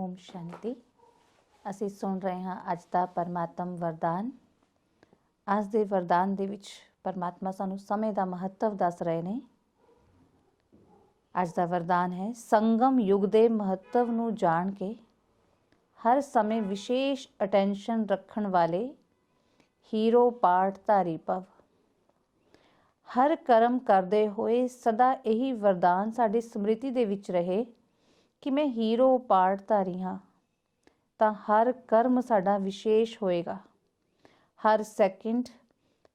ਓਮ ਸ਼ਾਂਤੀ। ਅਸੀਂ ਸੁਣ ਰਹੇ ਹਾਂ ਅੱਜ ਦਾ ਪਰਮਾਤਮ ਵਰਦਾਨ। ਅੱਜ ਦੇ ਵਰਦਾਨ ਦੇ ਵਿੱਚ ਪਰਮਾਤਮਾ ਸਾਨੂੰ ਸਮੇਂ ਦਾ ਮਹੱਤਵ ਦੱਸ ਰਹੇ ਨੇ। ਅੱਜ ਦਾ ਵਰਦਾਨ ਹੈ, ਸੰਗਮ ਯੁੱਗ ਦੇ ਮਹੱਤਵ ਨੂੰ ਜਾਣ ਕੇ ਹਰ ਸਮੇਂ ਵਿਸ਼ੇਸ਼ ਅਟੈਂਸ਼ਨ ਰੱਖਣ ਵਾਲੇ ਹੀਰੋ ਪਾਠ ਧਾਰੀ ਭਵ। ਹਰ ਕਰਮ ਕਰਦੇ ਹੋਏ ਸਦਾ ਇਹੀ ਵਰਦਾਨ ਸਾਡੀ ਸਮ੍ਰਿਤੀ ਦੇ ਵਿੱਚ ਰਹੇ। ਕਿ ਮੈਂ ਹੀਰੋ ਪਾਠਧਾਰੀ ਹਾਂ ਤਾਂ ਹਰ ਕਰਮ ਸਾਡਾ ਵਿਸ਼ੇਸ਼ ਹੋਏਗਾ। ਹਰ ਸੈਕਿੰਡ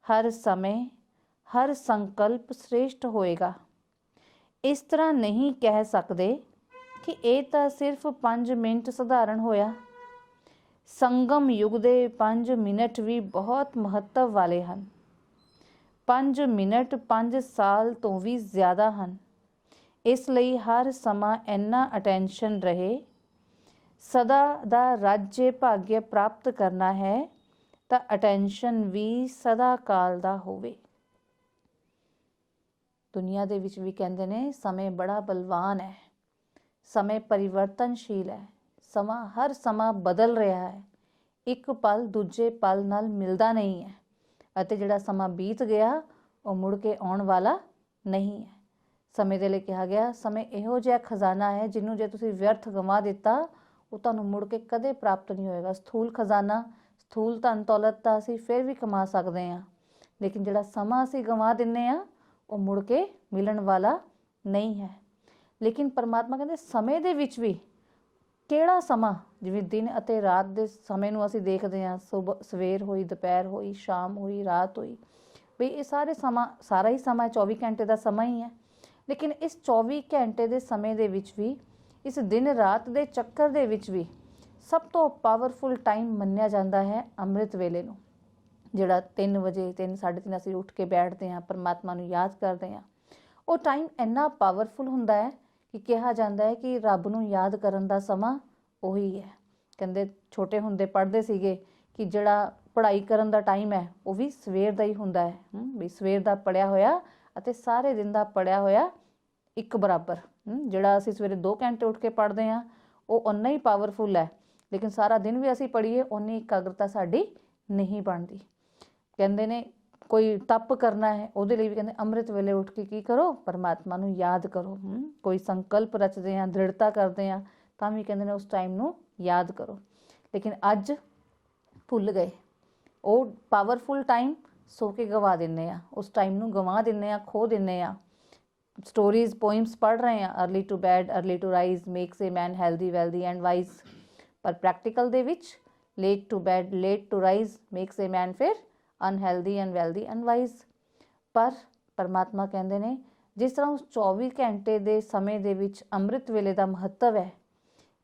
ਹਰ ਸਮੇਂ, ਹਰ ਸੰਕਲਪ ਸ੍ਰੇਸ਼ਟ ਹੋਏਗਾ। ਇਸ ਤਰ੍ਹਾਂ ਨਹੀਂ ਕਹਿ ਸਕਦੇ ਕਿ ਇਹ ਤਾਂ ਸਿਰਫ 5 ਮਿੰਟ ਸਧਾਰਨ ਹੋਇਆ। ਸੰਗਮ ਯੁੱਗ ਦੇ 5 ਮਿੰਟ ਵੀ ਬਹੁਤ ਮਹੱਤਵ ਵਾਲੇ ਹਨ। 5 ਮਿੰਟ 5 ਸਾਲ ਤੋਂ ਵੀ ਜ਼ਿਆਦਾ ਹਨ। ਇਸ ਲਈ ਹਰ ਸਮਾਂ ਇੰਨਾ ਅਟੈਂਸ਼ਨ ਰਹੇ। ਸਦਾ ਦਾ ਰਾਜ੍‍ය ਭਾਗਯ ਪ੍ਰਾਪਤ ਕਰਨਾ ਹੈ, ਤਾਂ ਅਟੈਂਸ਼ਨ ਵੀ ਸਦਾ ਕਾਲ ਦਾ ਹੋਵੇ। ਦੁਨੀਆ ਦੇ ਵਿੱਚ ਵੀ ਕਹਿੰਦੇ ਨੇ, ਸਮੇਂ ਬੜਾ ਬਲਵਾਨ ਹੈ, ਸਮੇਂ ਪਰਿਵਰਤਨਸ਼ੀਲ ਹੈ, ਸਮਾਂ ਹਰ ਸਮਾਂ ਬਦਲ ਰਿਹਾ ਹੈ, ਇੱਕ ਪਲ ਦੂਜੇ ਪਲ ਨਾਲ ਮਿਲਦਾ ਨਹੀਂ ਹੈ, ਅਤੇ ਜਿਹੜਾ ਸਮਾਂ ਬੀਤ ਗਿਆ, ਉਹ ਮੁੜ ਕੇ ਆਉਣ ਵਾਲਾ ਨਹੀਂ ਹੈ। ਸਮੇਂ ਦੇ ਲਈ ਕਿਹਾ ਗਿਆ, ਸਮੇਂ ਇਹੋ ਜਿਹਾ ਖਜ਼ਾਨਾ ਹੈ ਜਿਹਨੂੰ ਜੇ ਤੁਸੀਂ ਵਿਅਰਥ ਗਵਾ ਦਿੱਤਾ, ਉਹ ਤੁਹਾਨੂੰ ਮੁੜ ਕੇ ਕਦੇ ਪ੍ਰਾਪਤ ਨਹੀਂ ਹੋਏਗਾ। ਸਥੂਲ ਖਜ਼ਾਨਾ, ਸਥੂਲ ਧਨ ਦੌਲਤ ਤਾਂ ਅਸੀਂ ਫਿਰ ਵੀ ਕਮਾ ਸਕਦੇ ਹਾਂ, ਲੇਕਿਨ ਜਿਹੜਾ ਸਮਾਂ ਅਸੀਂ ਗਵਾ ਦਿੰਨੇ ਆ ਉਹ ਮੁੜ ਕੇ ਮਿਲਣ ਵਾਲਾ ਨਹੀਂ ਹੈ। ਲੇਕਿਨ ਪਰਮਾਤਮਾ ਕਹਿੰਦੇ, ਸਮੇਂ ਦੇ ਵਿੱਚ ਵੀ ਕਿਹੜਾ ਸਮਾਂ, ਜਿਵੇਂ ਦਿਨ ਅਤੇ ਰਾਤ ਦੇ ਸਮੇਂ ਨੂੰ ਅਸੀਂ ਦੇਖਦੇ ਹਾਂ, ਸੁਬ, ਸਵੇਰ ਹੋਈ, ਦੁਪਹਿਰ ਹੋਈ, ਸ਼ਾਮ ਹੋਈ, ਰਾਤ ਹੋਈ ਵੀ ਇਹ ਸਾਰੇ ਸਮਾਂ, ਸਾਰਾ ਹੀ ਸਮਾਂ 24 ਘੰਟੇ ਦਾ ਸਮਾਂ ਹੀ ਹੈ। ਲੇਕਿਨ ਇਸ 24 ਘੰਟੇ ਦੇ ਸਮੇਂ ਦੇ ਵਿੱਚ ਵੀ, ਇਸ ਦਿਨ ਰਾਤ ਦੇ ਚੱਕਰ ਦੇ ਵਿੱਚ ਵੀ ਸਭ ਤੋਂ ਪਾਵਰਫੁਲ ਟਾਈਮ ਮੰਨਿਆ ਜਾਂਦਾ ਹੈ ਅੰਮ੍ਰਿਤ ਵੇਲੇ ਨੂੰ, ਜਿਹੜਾ 3 ਵਜੇ 3 3:30 ਅਸੀਂ ਉੱਠ ਕੇ ਬੈਠਦੇ ਹਾਂ, ਪਰਮਾਤਮਾ ਨੂੰ ਯਾਦ ਕਰਦੇ ਹਾਂ। ਉਹ ਟਾਈਮ ਇੰਨਾ ਪਾਵਰਫੁਲ ਹੁੰਦਾ ਹੈ ਕਿ ਕਿਹਾ ਜਾਂਦਾ ਹੈ ਕਿ ਰੱਬ ਨੂੰ ਯਾਦ ਕਰਨ ਦਾ ਸਮਾਂ ਉਹੀ ਹੈ। ਕਹਿੰਦੇ ਛੋਟੇ ਹੁੰਦੇ ਪੜ੍ਹਦੇ ਸੀਗੇ ਕਿ ਜਿਹੜਾ ਪੜ੍ਹਾਈ ਕਰਨ ਦਾ ਟਾਈਮ ਹੈ, ਉਹ ਵੀ ਸਵੇਰ ਦਾ ਹੀ ਹੁੰਦਾ ਹੈ। ਵੀ ਸਵੇਰ ਦਾ ਪੜਿਆ ਹੋਇਆ ਅਤੇ ਸਾਰੇ ਦਿਨ ਦਾ ਪੜਿਆ ਹੋਇਆ ਇੱਕ ਬਰਾਬਰ। ਜਿਹੜਾ ਅਸੀਂ ਸਵੇਰੇ 2 ਘੰਟੇ ਉੱਠ ਕੇ ਪੜ੍ਹਦੇ ਹਾਂ, ਉਹ ਉਨਾ ਹੀ ਪਾਵਰਫੁਲ ਹੈ। ਲੇਕਿਨ ਸਾਰਾ ਦਿਨ ਵੀ ਅਸੀਂ ਪੜ੍ਹੀਏ ਉਨੀ ਇਕਾਗਰਤਾ ਸਾਡੀ ਨਹੀਂ ਬਣਦੀ। ਕਹਿੰਦੇ ਨੇ ਕੋਈ ਤਪ ਕਰਨਾ ਹੈ, ਉਹਦੇ ਲਈ ਵੀ ਕਹਿੰਦੇ ਅੰਮ੍ਰਿਤ ਵੇਲੇ ਉੱਠ ਕੇ ਕੀ ਕਰੋ? ਪਰਮਾਤਮਾ ਨੂੰ ਯਾਦ ਕਰੋ। ਕੋਈ ਸੰਕਲਪ ਰਚਦੇ ਆ ਦ੍ਰਿੜਤਾ ਕਰਦੇ ਆ ਤਾਂ ਵੀ ਕਹਿੰਦੇ ਨੇ ਉਸ ਟਾਈਮ ਨੂੰ ਯਾਦ ਕਰੋ। ਲੇਕਿਨ ਅੱਜ ਭੁੱਲ ਗਏ। ਉਹ ਪਾਵਰਫੁਲ ਟਾਈਮ ਸੋ ਕੇ ਗਵਾ ਦਿੰਨੇ ਆ। ਉਸ ਟਾਈਮ ਨੂੰ ਗਵਾ ਦਿੰਨੇ ਆ, ਖੋ ਦਿੰਨੇ ਆ। ਸਟੋਰੀਜ਼ ਪੋਇਮਸ ਪੜ ਰਹੇ ਆ। Early to bed early to rise makes a man healthy wealthy and wise ਪਰ ਪ੍ਰੈਕਟੀਕਲ ਦੇ ਵਿੱਚ late to bed late to rise makes a man ਫਿਰ unhealthy and wealthy and wise ਪਰ ਪਰਮਾਤਮਾ ਕਹਿੰਦੇ ਨੇ, ਜਿਸ ਤਰ੍ਹਾਂ ਉਸ 24 ਘੰਟੇ ਦੇ ਸਮੇਂ ਦੇ ਵਿੱਚ ਅੰਮ੍ਰਿਤ ਵੇਲੇ ਦਾ ਮਹੱਤਵ ਹੈ,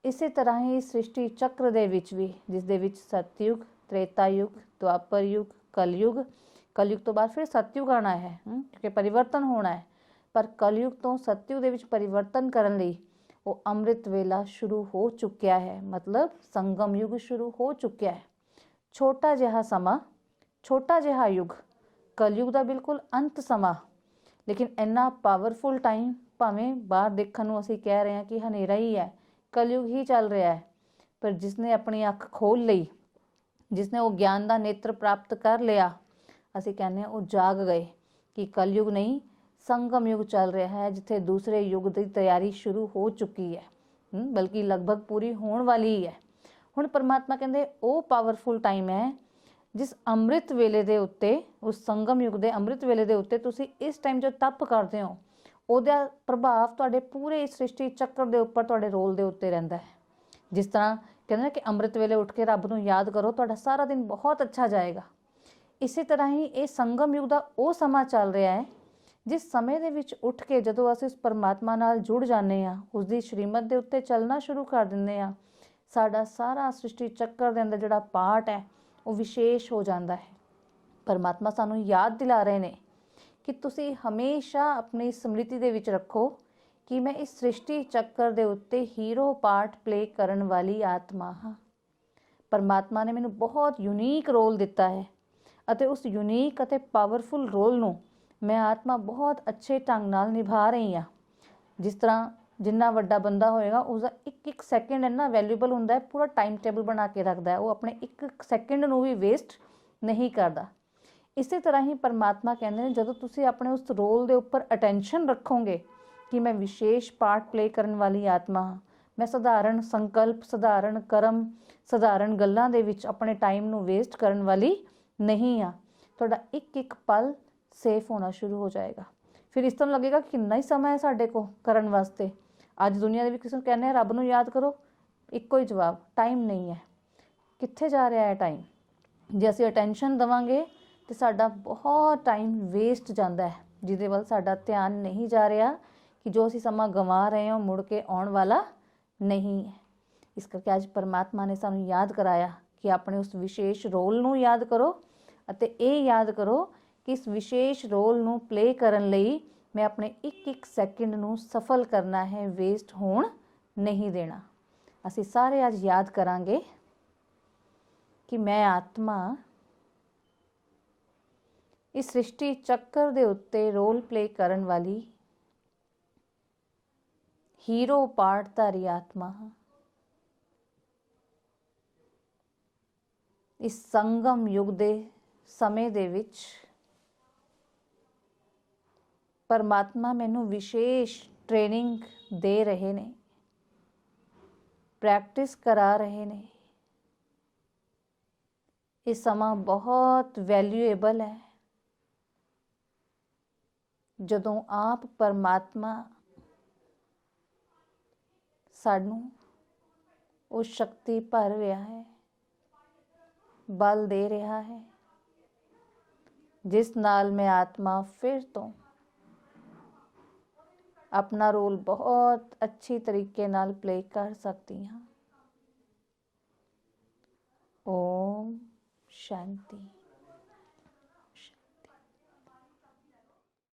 ਇਸੇ ਤਰ੍ਹਾਂ ਹੀ ਸ੍ਰਿਸ਼ਟੀ ਚੱਕਰ ਦੇ ਵਿੱਚ ਵੀ, ਜਿਸ ਦੇ ਵਿੱਚ ਸਤਯੁਗ, ਤ੍ਰੇਤਾ ਯੁਗ, ਦੁਆਪਰ ਯੁਗ, ਕਲਯੁਗ ਕਲਯੁਗ ਤੋਂ ਬਾਅਦ ਫਿਰ ਸਤਯੁਗ ਆਣਾ ਹੈ ਕਿਉਂਕਿ ਪਰਿਵਰਤਨ ਹੋਣਾ ਹੈ ਪਰ ਕਲਯੁਗ ਤੋਂ ਸਤਯੁਗ ਦੇ ਵਿੱਚ ਪਰਿਵਰਤਨ ਕਰਨ ਲਈ ਉਹ ਅੰਮ੍ਰਿਤ ਵੇਲਾ ਸ਼ੁਰੂ ਹੋ ਚੁੱਕਿਆ ਹੈ ਮਤਲਬ ਸੰਗਮ ਯੁਗ ਸ਼ੁਰੂ ਹੋ ਚੁੱਕਿਆ ਹੈ ਛੋਟਾ ਜਿਹਾ ਸਮਾਂ ਛੋਟਾ ਜਿਹਾ ਯੁਗ ਕਲਯੁਗ ਦਾ ਬਿਲਕੁਲ ਅੰਤ ਸਮਾਂ ਲੇਕਿਨ ਇੰਨਾ ਪਾਵਰਫੁਲ ਟਾਈਮ ਭਾਵੇਂ ਬਾਹਰ ਦੇਖਣ ਨੂੰ ਅਸੀਂ ਕਹਿ ਰਹੇ ਹਾਂ ਕਿ ਹਨੇਰਾ ਹੀ ਹੈ ਕਲਯੁਗ ਹੀ ਚੱਲ ਰਿਹਾ ਹੈ ਪਰ ਜਿਸਨੇ ਆਪਣੀ ਅੱਖ ਖੋਲ ਲਈ ਜਿਸਨੇ ਉਹ ਗਿਆਨ ਦਾ ਨੇਤਰ ਪ੍ਰਾਪਤ ਕਰ ਲਿਆ ਅਸੀਂ ਕਹਿੰਦੇ ਹਾਂ ਉਹ ਜਾਗ ਗਏ ਕਿ ਕਲਯੁਗ ਨਹੀਂ, ਸੰਗਮ ਯੁਗ ਚੱਲ ਰਿਹਾ ਹੈ, ਜਿੱਥੇ ਦੂਸਰੇ ਯੁੱਗ ਦੀ ਤਿਆਰੀ ਸ਼ੁਰੂ ਹੋ ਚੁੱਕੀ ਹੈ। ਬਲਕਿ ਲਗਭਗ ਪੂਰੀ ਹੋਣ ਵਾਲੀ ਹੈ ਹੁਣ ਪਰਮਾਤਮਾ ਕਹਿੰਦੇ ਉਹ ਪਾਵਰਫੁਲ ਟਾਈਮ ਹੈ, ਜਿਸ ਅੰਮ੍ਰਿਤ ਵੇਲੇ ਦੇ ਉੱਤੇ, ਉਸ ਸੰਗਮ ਯੁਗ ਦੇ ਅੰਮ੍ਰਿਤ ਵੇਲੇ ਦੇ ਉੱਤੇ ਤੁਸੀਂ ਇਸ ਟਾਈਮ ਜੋ ਤਪ ਕਰਦੇ ਹੋ, ਉਹਦਾ ਪ੍ਰਭਾਵ ਤੁਹਾਡੇ ਪੂਰੇ ਸ੍ਰਿਸ਼ਟੀ ਚੱਕਰ ਦੇ ਉੱਪਰ, ਤੁਹਾਡੇ ਰੋਲ ਦੇ ਉੱਤੇ ਰਹਿੰਦਾ ਹੈ। ਜਿਸ ਤਰ੍ਹਾਂ ਕਹਿੰਦੇ ਨੇ ਕਿ ਅੰਮ੍ਰਿਤ ਵੇਲੇ ਉੱਠ ਕੇ ਰੱਬ ਨੂੰ ਯਾਦ ਕਰੋ, ਤੁਹਾਡਾ ਸਾਰਾ ਦਿਨ ਬਹੁਤ ਅੱਛਾ ਜਾਏਗਾ। ਇਸੇ ਤਰ੍ਹਾਂ ਹੀ ਇਹ ਸੰਗਮ ਯੁੱਗ ਦਾ ਉਹ ਸਮਾਂ ਚੱਲ ਰਿਹਾ ਹੈ, ਜਿਸ ਸਮੇਂ ਦੇ ਵਿੱਚ ਉੱਠ ਕੇ ਜਦੋਂ ਅਸੀਂ ਉਸ ਪਰਮਾਤਮਾ ਨਾਲ ਜੁੜ ਜਾਂਦੇ ਆ ਉਸ ਦੀ ਸ਼੍ਰੀਮਤ ਦੇ ਉੱਤੇ ਚੱਲਣਾ ਸ਼ੁਰੂ ਕਰ ਦਿੰਦੇ ਆ ਸਾਡਾ ਸਾਰਾ ਸ੍ਰਿਸ਼ਟੀ ਚੱਕਰ ਦੇ ਅੰਦਰ ਜਿਹੜਾ ਪਾਰਟ ਹੈ, ਉਹ ਵਿਸ਼ੇਸ਼ ਹੋ ਜਾਂਦਾ ਹੈ। ਪਰਮਾਤਮਾ ਸਾਨੂੰ ਯਾਦ ਦਿਲਾ ਰਹੇ ਨੇ ਕਿ ਤੁਸੀਂ ਹਮੇਸ਼ਾ ਆਪਣੀ ਸਮ੍ਰਿਤੀ ਦੇ ਵਿੱਚ ਰੱਖੋ ਕਿ ਮੈਂ ਇਸ ਸ੍ਰਿਸ਼ਟੀ ਚੱਕਰ ਦੇ ਉੱਤੇ ਹੀਰੋ ਪਾਰਟ ਪਲੇ ਕਰਨ ਵਾਲੀ ਆਤਮਾ ਹਾਂ। ਪਰਮਾਤਮਾ ਨੇ ਮੈਨੂੰ ਬਹੁਤ ਯੂਨੀਕ ਰੋਲ ਦਿੱਤਾ ਹੈ। ਅਤੇ ਉਸ ਯੂਨੀਕ ਅਤੇ ਪਾਵਰਫੁਲ ਰੋਲ ਨੂੰ ਮੈਂ ਆਤਮਾ ਬਹੁਤ ਅੱਛੇ ਢੰਗ ਨਾਲ ਨਿਭਾ ਰਹੀ ਹਾਂ। ਜਿਸ ਤਰ੍ਹਾਂ ਜਿੰਨਾ ਵੱਡਾ ਬੰਦਾ ਹੋਏਗਾ, ਉਸਦਾ ਇੱਕ ਇੱਕ ਸੈਕਿੰਡ ਇੰਨਾ ਵੈਲਿਊਬਲ ਹੁੰਦਾ ਹੈ, ਪੂਰਾ ਟਾਈਮ ਟੇਬਲ ਬਣਾ ਕੇ ਰੱਖਦਾ ਹੈ। ਉਹ ਆਪਣੇ ਇੱਕ ਇੱਕ ਸੈਕਿੰਡ ਨੂੰ ਵੀ ਵੇਸਟ ਨਹੀਂ ਕਰਦਾ। ਇਸੇ ਤਰ੍ਹਾਂ ਹੀ ਪਰਮਾਤਮਾ ਕਹਿੰਦੇ ਨੇ, ਜਦੋਂ ਤੁਸੀਂ ਆਪਣੇ ਉਸ ਰੋਲ ਦੇ ਉੱਪਰ ਅਟੈਂਸ਼ਨ ਰੱਖੋਗੇ ਕਿ ਮੈਂ ਵਿਸ਼ੇਸ਼ ਪਾਰਟ ਪਲੇ ਕਰਨ ਵਾਲੀ ਆਤਮਾ ਹਾਂ, ਮੈਂ ਸਧਾਰਨ ਸੰਕਲਪ, ਸਧਾਰਨ ਕਰਮ, ਸਧਾਰਨ ਗੱਲਾਂ ਦੇ ਵਿੱਚ ਆਪਣੇ ਟਾਈਮ ਨੂੰ ਵੇਸਟ ਕਰਨ ਵਾਲੀ ਨਹੀਂ ਆ। ਤੁਹਾਡਾ ਇੱਕ ਇੱਕ ਪਲ ਸੇਫ ਹੋਣਾ ਸ਼ੁਰੂ ਹੋ ਜਾਏਗਾ। ਫਿਰ ਇਸ ਤਰ੍ਹਾਂ ਲੱਗੇਗਾ ਕਿੰਨਾ ਹੀ ਸਮਾਂ ਹੈ ਸਾਡੇ ਕੋਲ ਕਰਨ ਵਾਸਤੇ। ਅੱਜ ਦੁਨੀਆ ਦੇ ਵਿੱਚ ਕਿਸੇ ਨੂੰ ਕਹਿੰਦੇ ਆ ਰੱਬ ਨੂੰ ਯਾਦ ਕਰੋ। ਇੱਕੋ ਹੀ ਜਵਾਬ ਟਾਈਮ ਨਹੀਂ ਹੈ। ਕਿੱਥੇ ਜਾ ਰਿਹਾ ਹੈ ਟਾਈਮ ਜੇ ਅਸੀਂ ਅਟੈਂਸ਼ਨ ਦਵਾਂਗੇ, ਤੇ ਸਾਡਾ ਬਹੁਤ ਟਾਈਮ ਵੇਸਟ ਜਾਂਦਾ ਹੈ, ਜਿਹਦੇ ਵੱਲ ਸਾਡਾ ਧਿਆਨ ਨਹੀਂ ਜਾ ਰਿਹਾ ਕਿ ਜੋ ਅਸੀਂ ਸਮਾਂ ਗਵਾ ਰਹੇ ਹਾਂ, ਉਹ ਮੁੜ ਕੇ ਆਉਣ ਵਾਲਾ ਨਹੀਂ ਹੈ। ਇਸ ਕਰਕੇ ਅੱਜ ਪਰਮਾਤਮਾ ਨੇ ਸਾਨੂੰ ਯਾਦ ਕਰਾਇਆ ਕਿ ਆਪਣੇ ਉਸ ਵਿਸ਼ੇਸ਼ ਰੋਲ ਨੂੰ ਯਾਦ ਕਰੋ ਅਤੇ ਇਹ ਯਾਦ ਕਰੋ ਕਿ ਇਸ ਵਿਸ਼ੇਸ਼ ਰੋਲ ਨੂੰ ਪਲੇ ਕਰਨ ਲਈ ਮੈਂ ਆਪਣੇ ਇੱਕ ਇੱਕ ਸੈਕਿੰਡ ਨੂੰ ਸਫਲ ਕਰਨਾ ਹੈ ਵੇਸਟ ਹੋਣ ਨਹੀਂ ਦੇਣਾ। ਅਸੀਂ ਸਾਰੇ ਅੱਜ ਯਾਦ ਕਰਾਂਗੇ ਕਿ ਮੈਂ ਆਤਮਾ ਇਸ ਸ੍ਰਿਸ਼ਟੀ ਚੱਕਰ ਦੇ ਉੱਤੇ ਰੋਲ ਪਲੇ ਕਰਨ ਵਾਲੀ ਹੀਰੋ ਪਾਰਟਧਾਰੀ ਆਤਮਾ ਹਾਂ। ਇਸ ਸੰਗਮ ਯੁਗ ਦੇ ਸਮੇਂ ਦੇ ਵਿੱਚ ਪਰਮਾਤਮਾ ਮੈਨੂੰ ਵਿਸ਼ੇਸ਼ ਟ੍ਰੇਨਿੰਗ ਦੇ ਰਹੇ ਨੇ ਪ੍ਰੈਕਟਿਸ ਕਰਾ ਰਹੇ ਨੇ। ਇਹ ਸਮਾਂ ਬਹੁਤ ਵੈਲਿਊਏਬਲ ਹੈ। ਜਦੋਂ ਆਪ ਪਰਮਾਤਮਾ ਸਾਨੂੰ ਉਹ ਸ਼ਕਤੀ ਭਰ ਰਿਹਾ ਹੈ, ਬਲ ਦੇ ਰਿਹਾ ਹੈ ਜਿਸ ਨਾਲ ਮੈਂ ਆਤਮਾ ਫਿਰ ਤੋਂ ਆਪਣਾ ਰੋਲ ਬਹੁਤ ਅੱਛੀ ਤਰੀਕੇ ਨਾਲ ਪਲੇ ਕਰ ਸਕਦੀ ਹਾਂ ਓਮ ਸ਼ਾਂਤੀ